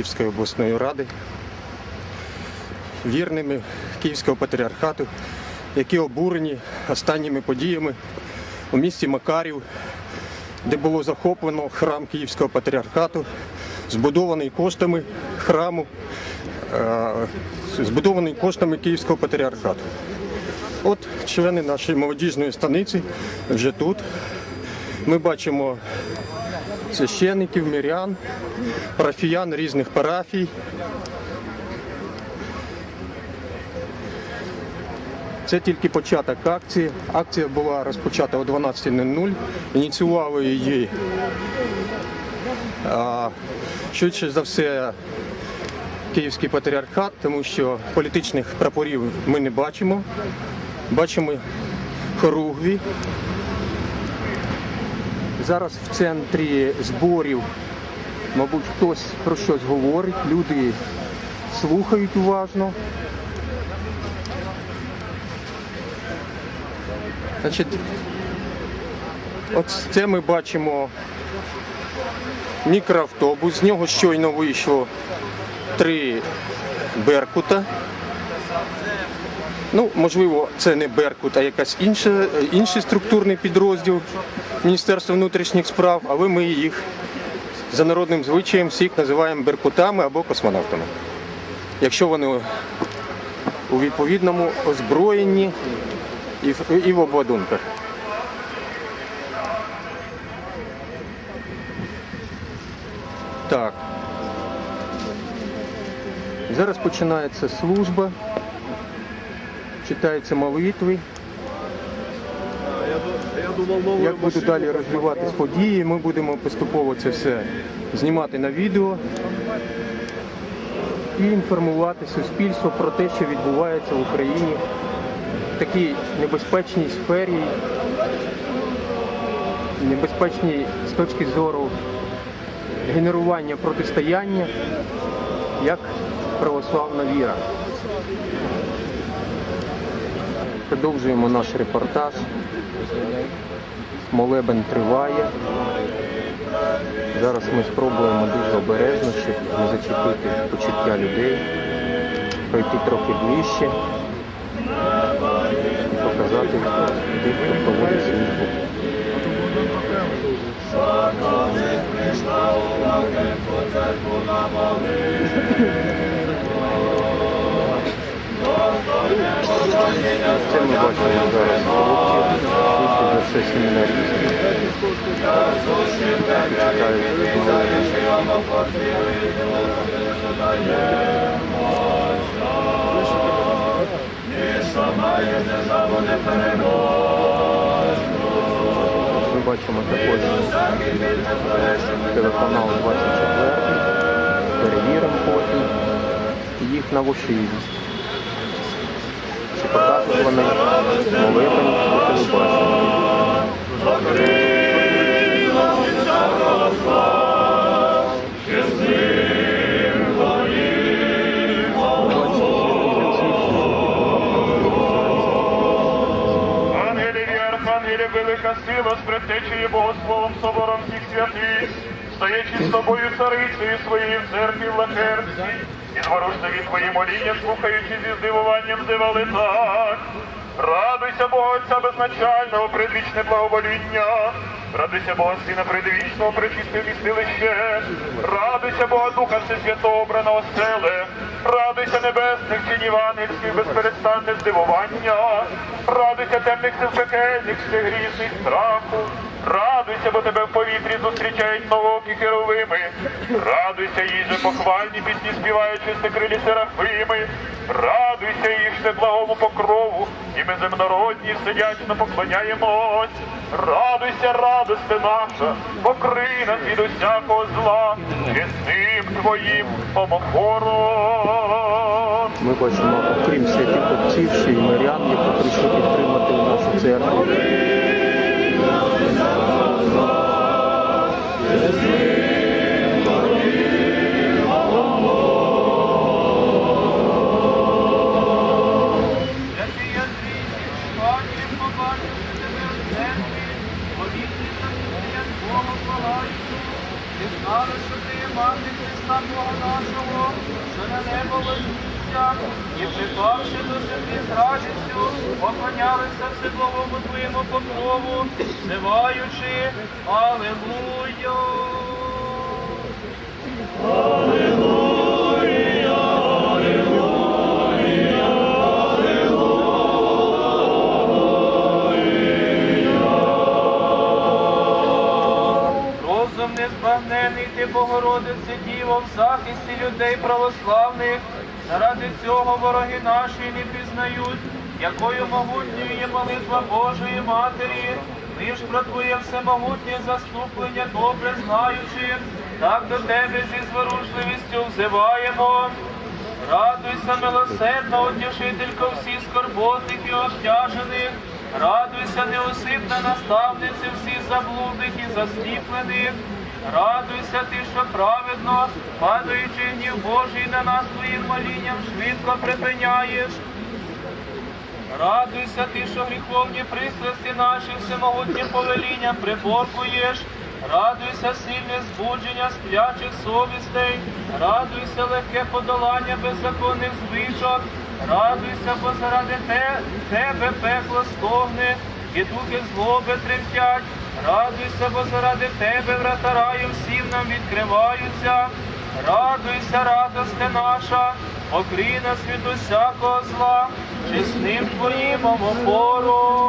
Київської обласної ради, вірними Київського патріархату, які обурені останніми подіями у місті Макарів, де було захоплено храм Київського патріархату, збудований коштами храму, е, збудований коштами Київського патріархату. От члени нашої молодіжної станиці вже тут. Ми бачимо священників, мирян, парафіян різних парафій. Це тільки початок акції. Акція була розпочата о 12.00. Ініціювали її швидше за все Київський патріархат, тому що політичних прапорів ми не бачимо. Бачимо хоругві. Зараз в центрі зборів, мабуть, хтось про щось говорить, люди слухають уважно. Значить, це ми бачимо мікроавтобус, з нього щойно вийшло три беркута. Ну, можливо, це не Беркут, а якась інша, інший структурний підрозділ Міністерства внутрішніх справ, але ми їх за народним звичаєм всіх називаємо беркутами або космонавтами. Якщо вони у відповідному озброєнні і в, обладунках. Так. Зараз починається служба читаються молитви. Як будуть далі розвиватись події, ми будемо поступово це все знімати на відео і інформувати суспільство про те, що відбувається в Україні в такій небезпечній сфері, небезпечній з точки зору генерування протистояння, як православна віра. Продовжуємо наш репортаж. Молебен триває. Зараз ми спробуємо дуже обережно, щоб не зачепити почуття людей, пройти трохи ближче і показати тих, хто проводить службу. Це ми бачимо зараз хлопців, вийшли за все семінарісти. Читають. Ми бачимо також телеканал 24, перевіримо потім їх на вошивість. Телебаченню. Ангелів і архангелів велика сила з предтечею Богословом собором всіх святих, стоячи з тобою царицею своєю в церкві в Лакерці, і зворушливі твої моління, слухаючи зі здивуванням, здивали так. Радуйся, Бога Отця безначального, предвічне благовоління. Радуйся Бога Сина предвічного, пречисте вмістилище. Радуйся Бога Духа Всесвятого, обраного селе. Радуйся небесних чинів ангельських, безперестанне здивування. Радуйся темних сил пекельних, всегрізний страху. Радуйся, бо тебе в повітрі зустрічають новокі херовими. Радуйся, їй же похвальні пісні співають чистокрилі серафими. Радуйся, їх же благому покрову, і ми земнородні сидячно поклоняємось. Радуйся, радости наша, покрий нас від усякого зла, чесним твоїм помохором. Ми бачимо, окрім святих отців, ще й мирян, які прийшли підтримати нашу церкву. Jesus. Аллилуйя. Розум незбагнений ти, Богородице Діво, в захисті людей православних. Заради цього вороги наші не пізнають, якою могутньою є молитва Божої Матері. Ми ж про Твоє всемогутнє заступлення добре знаючи, так до Тебе зі зворушливістю взиваємо. Радуйся, милосердна утішителько всіх скорботних і обтяжених. Радуйся, неусипна наставниця всіх заблудних і засліплених. Радуйся ти, що праведно, падаючи гнів Божий на нас твоїм молінням, швидко припиняєш. Радуйся ти, що гріховні пристрасті наші всемогутнім повелінням приборкуєш. Радуйся, сильне збудження сплячих совістей, радуйся легке подолання беззаконних звичок, радуйся, бо заради те, тебе пекло стогне, і духи злоби тремтять. Радуйся, бо заради тебе врата раю всім нам відкриваються. Радуйся, радосте наша, окрій нас від усякого зла, чесним твоїм опором.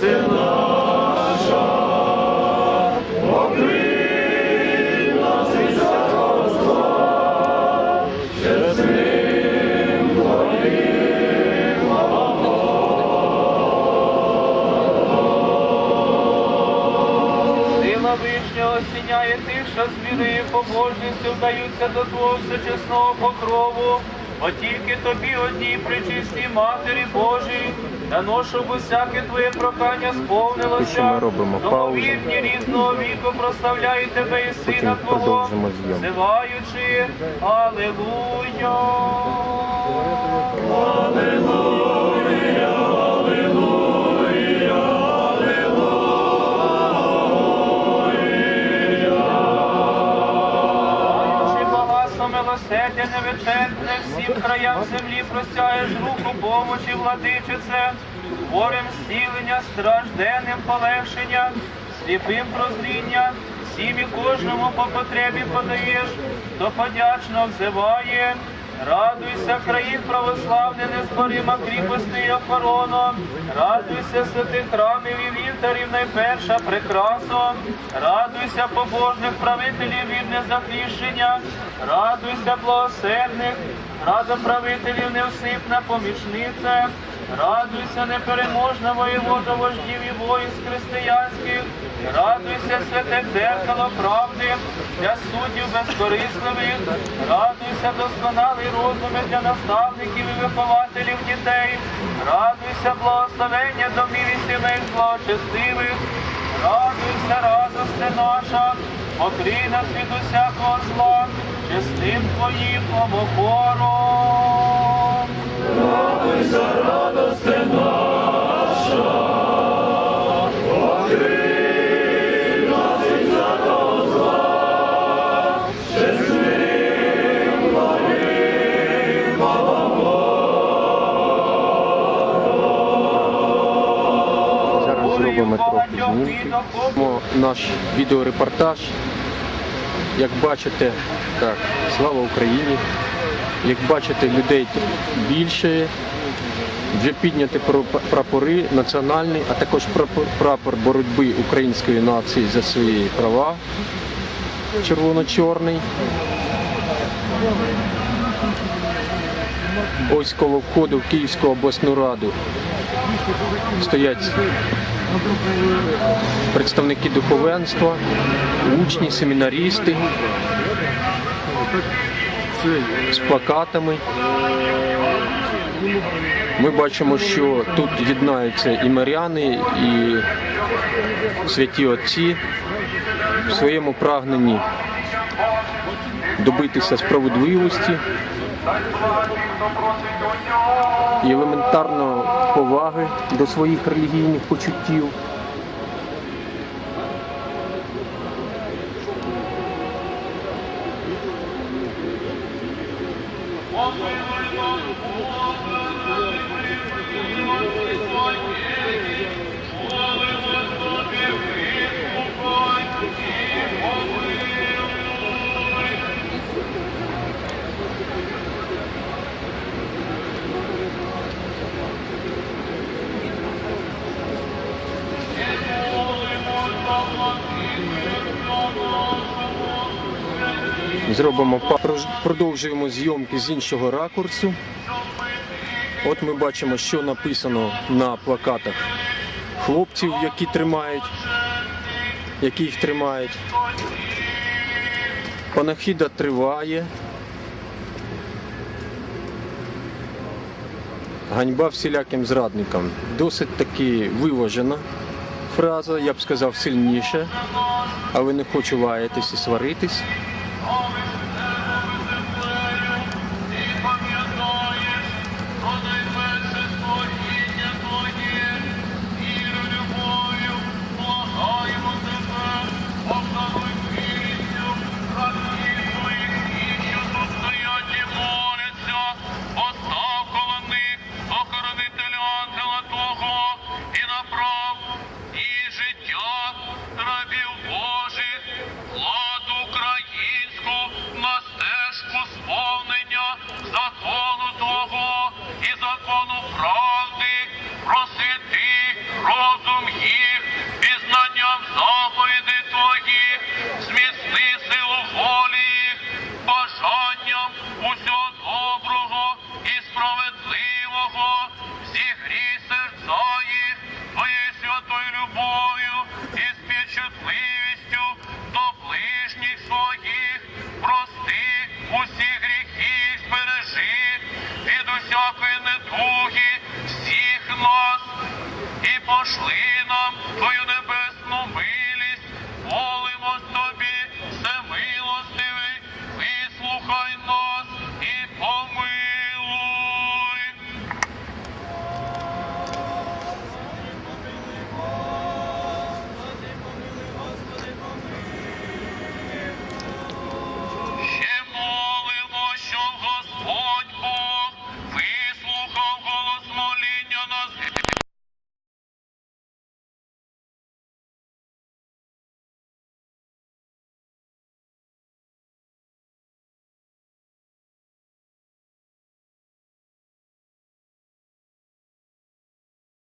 Сила осіняє тих, що з вірою і побожністю вдаються до Твого всечесного покрову. Бо тільки тобі одній причистій Матері Божій, дано, щоб усяке твоє прохання сповнилося. Що ми робимо? Тому вірні різного віку прославляють тебе і сина Потім Твого, продовжимо зйом. Милосердя невичерпне, всім краям землі простяєш руку помочі, владичице, хворим зцілення, стражденним полегшення, сліпим прозріння, всім і кожному по потребі подаєш, то подячно взиває. Радуйся, країн православний, незборима кріпости і охорона. Радуйся, святих храмів і вівтарів, найперша прикрасо. Радуйся, побожних правителів від незахищення. Радуйся, благосердних, рада правителів невсипна помічниця. Радуйся, непереможна воєвода вождів і воїнств християнських. Радуйся, святе дзеркало правди для суддів безкорисливих. Радуйся, досконалий розум для наставників і вихователів дітей. Радуйся, благословення домів і сімей злочестивих. Радуйся, радосте наша, покрий нас від усякого зла, честим твоїм омофором. Зараз Наш відеорепортаж. Як бачите, так, слава Україні. Як бачите, людей більше. Вже підняті пра- прапори національний, а також прапор боротьби української нації за свої права. Червоно-чорний. Ось коло входу в Київську обласну раду стоять представники духовенства, учні, семінарісти з плакатами. Ми бачимо, що тут єднаються і маряни, і святі отці в своєму прагненні добитися справедливості і елементарно поваги до своїх релігійних почуттів. Thank you. Прож- продовжуємо зйомки з іншого ракурсу. От ми бачимо, що написано на плакатах хлопців, які тримають, які їх тримають. Панахіда триває. Ганьба всіляким зрадникам. Досить таки виважена фраза, я б сказав, сильніша, але не хочу лаятись і сваритись. всякої недуги всіх нас і пошли.